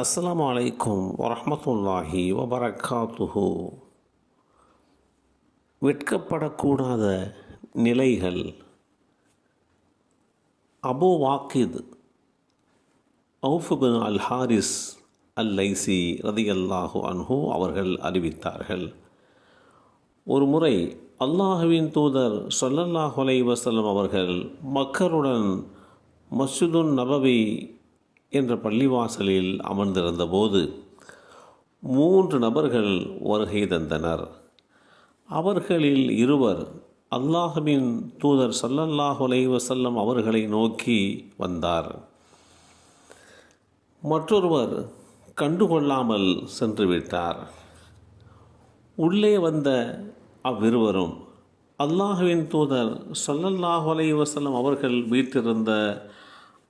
அஸ்லாம் வலைக்கும் வரமத்துல்லாஹி வபரகாத்துஹு வெட்கப்படக்கூடாத நிலைகள். அபு வாக்கித் அவுஃபுபின் அல் ஹாரிஸ் அல் லைசி ரதியல்லாஹு அன்ஹு அவர்கள் அறிவித்தார்கள். ஒரு முறை அல்லாஹுவின் தூதர் ஸல்லல்லாஹு அலை வசலம் அவர்கள் மக்களுடன் மஸ்ஜிதுன் நபவி என்ற பள்ளிவாசலில் அமர்ந்திருந்தபோது மூன்று நபர்கள் வருகை தந்தனர். அவர்களில் இருவர் அல்லாஹுவின் தூதர் ஸல்லல்லாஹு அலைஹி அவர்களை நோக்கி வந்தார். மற்றொருவர் கண்டுகொள்ளாமல் சென்றுவிட்டார் உள்ளே வந்த அவ்விருவரும் அல்லாஹுவின் தூதர் ஸல்லல்லாஹு அலைஹி அவர்கள் வீட்டிருந்த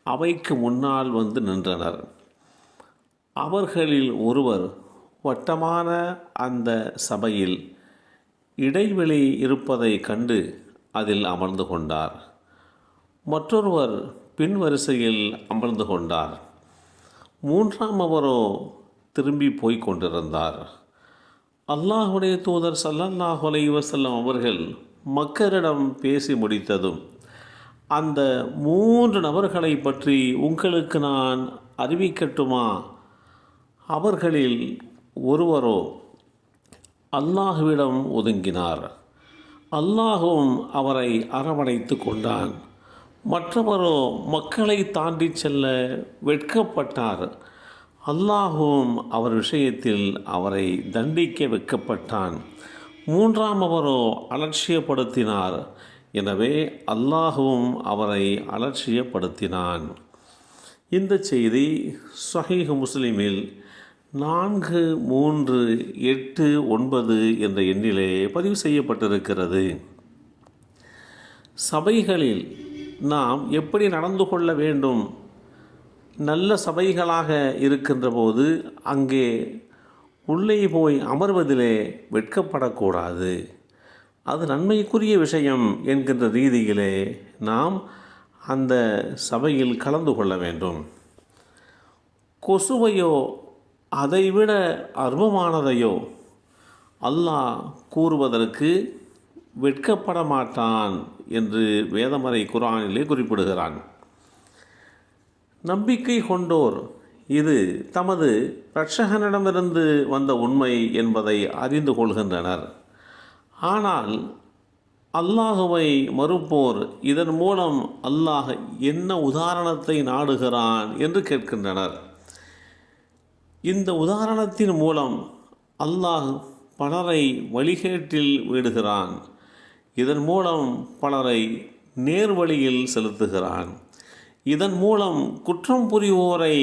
அவைக்கு முன்னால் வந்து நின்றனர். அவர்களில் ஒருவர் வட்டமான அந்த சபையில் இடைவெளி இருப்பதை கண்டு அதில் அமர்ந்து கொண்டார். மற்றொருவர் பின் வரிசையில் அமர்ந்து கொண்டார். மூன்றாம் அவரோ திரும்பி போய் கொண்டிருந்தார். அல்லாஹுடைய தூதர் சல்லல்லாஹு அலைவசல்லம் அவர்கள் மக்களிடம் பேசி முடித்ததும் அந்த மூன்று நபர்களை பற்றி உங்களுக்கு நான் அறிவிக்கட்டுமா? அவர்களில் ஒருவரோ அல்லாஹுவிடம் ஒதுங்கினார். அல்லாஹும் அவரை அரவணைத்து கொண்டான். மற்றவரோ மக்களை தாண்டி செல்ல வெட்கப்பட்டார். அல்லாஹும் அவர் விஷயத்தில் அவரை தண்டிக்க வைக்கப்பட்டான் மூன்றாம் அவரோ அலட்சியப்படுத்தினார். எனவே அல்லாஹுவும் அவரை அலட்சியப்படுத்தினான். இந்த செய்தி சஹீஹ் முஸ்லிமில் நான்கு மூன்று எட்டு ஒன்பது என்ற எண்ணிலே பதிவு செய்யப்பட்டிருக்கிறது. சபைகளில் நாம் எப்படி நடந்து கொள்ள வேண்டும்? நல்ல சபைகளாக இருக்கின்ற போது அங்கே உள்ளே போய் அமர்வதிலே வெட்கப்படக்கூடாது. அது நன்மைக்குரிய விஷயம் என்கின்ற ரீதியிலே நாம் அந்த சபையில் கலந்து கொள்ள வேண்டும். கொசுவையோ அதைவிட அற்பமானதையோ அல்லாஹ் கூறுவதற்கு வெட்கப்பட மாட்டான் என்று வேதமறை குரானிலே குறிப்பிடுகிறான். நம்பிக்கை கொண்டோர் இது தமது இரட்சகனிடமிருந்து வந்த உண்மை என்பதை அறிந்து கொள்கின்றனர். ஆனால் அல்லாஹுவை மறுப்போர் இதன் மூலம் அல்லாஹ் என்ன உதாரணத்தை நாடுகிறான் என்று கேட்கின்றனர். இந்த உதாரணத்தின் மூலம் அல்லாஹ் பலரை வழிகேட்டில் விடுகிறான். இதன் மூலம் பலரை நேர்வழியில் செலுத்துகிறான். இதன் மூலம் குற்றம் புரிவோரை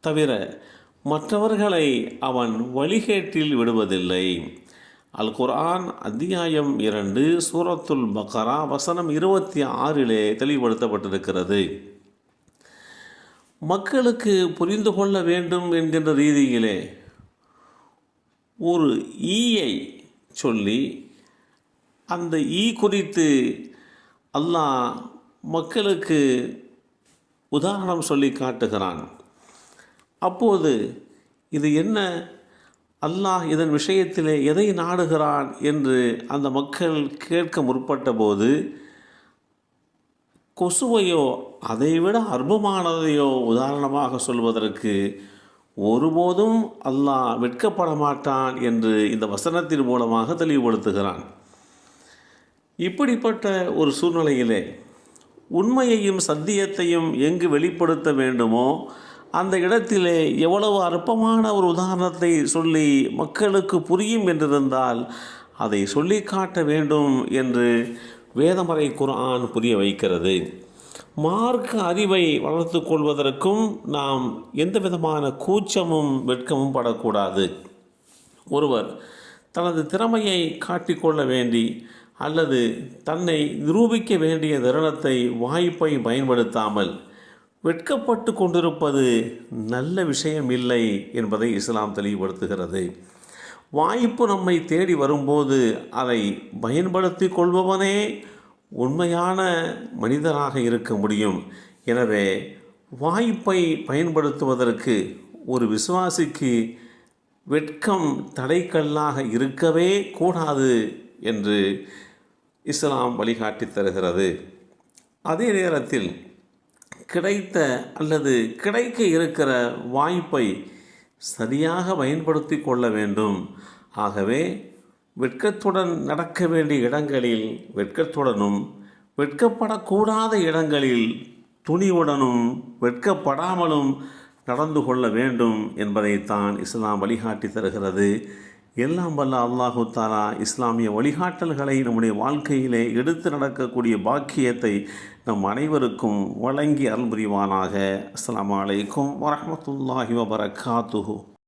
தவிர மற்றவர்களை அவன் வழிகேட்டில் விடுவதில்லை. அல் குர்ஆன் அத்தியாயம் இரண்டு சூரத்துல் பக்கரா வசனம் இருபத்தி ஆறிலே தெளிவுபடுத்தப்பட்டிருக்கிறது. மக்களுக்கு புரிந்து கொள்ள வேண்டும் என்கின்ற ரீதியிலே ஒரு ஈயை சொல்லி அந்த ஈ குறித்து அல்லாஹ் மக்களுக்கு உதாரணம் சொல்லி காட்டுகிறான். அப்போது இது என்ன அல்லாஹ் இதன் விஷயத்திலே எதை நாடுகிறான் என்று அந்த மக்கள் கேட்க முற்பட்ட போது கொசுவையோ அதைவிட அற்பமானதையோ உதாரணமாக சொல்வதற்கு ஒருபோதும் அல்லாஹ் வெட்கப்பட மாட்டான் என்று இந்த வசனத்தின் மூலமாக தெளிவுபடுத்துகிறான். இப்படிப்பட்ட ஒரு சூழ்நிலையிலே உண்மையையும் சத்தியத்தையும் எங்கு வெளிப்படுத்த வேண்டுமோ அந்த இடத்திலே எவ்வளவு அற்பமான ஒரு உதாரணத்தை சொல்லி மக்களுக்கு புரியும் என்றிருந்தால் அதை சொல்லி காட்ட வேண்டும் என்று வேதமறை குரான் புரிய வைக்கிறது. மார்க்க அறிவை வளர்த்து கொள்வதற்கும் நாம் எந்த விதமான கூச்சமும் வெட்கமும் படக்கூடாது. ஒருவர் தனது திறமையை காட்டிக்கொள்ள வேண்டி அல்லது தன்னை நிரூபிக்க வேண்டிய தருணத்தை வாய்ப்பை பயன்படுத்தாமல் வெட்கப்பட்டு கொண்டிருப்பது நல்ல விஷயம் இல்லை என்பதை இஸ்லாம் தெளிவுபடுத்துகிறது. வாய்ப்பு நம்மை தேடி வரும்போது அதை பயன்படுத்தி கொள்பவனே உண்மையான மனிதராக இருக்க முடியும். எனவே வாய்ப்பை பயன்படுத்துவதற்கு ஒரு விசுவாசிக்கு வெட்கம் தடைக்கல்லாக இருக்கவே கூடாது என்று இஸ்லாம் வழிகாட்டி தருகிறது. அதே நேரத்தில் கிடைத்த அல்லது கிடைக்க இருக்கிற வாய்ப்பை சரியாக பயன்படுத்தி கொள்ள வேண்டும். ஆகவே வெட்கத்துடன் நடக்க வேண்டிய இடங்களில் வெட்கத்துடனும் வெட்கப்படக்கூடாத இடங்களில் துணிவுடனும் வெட்கப்படாமலும் நடந்து கொள்ள வேண்டும் என்பதைத்தான் இஸ்லாம் வழிகாட்டி தருகிறது. எல்லாம் வல்ல அல்லாஹு தாலா இஸ்லாமிய வழிகாட்டல்களை நம்முடைய வாழ்க்கையிலே எடுத்து நடக்கக்கூடிய பாக்கியத்தை நம் அனைவருக்கும் வழங்கி அருள் புரிவானாக. அஸ்லாம் வலைக்கம் வரமத்துல்லாஹி வபரகாத்துஹூ.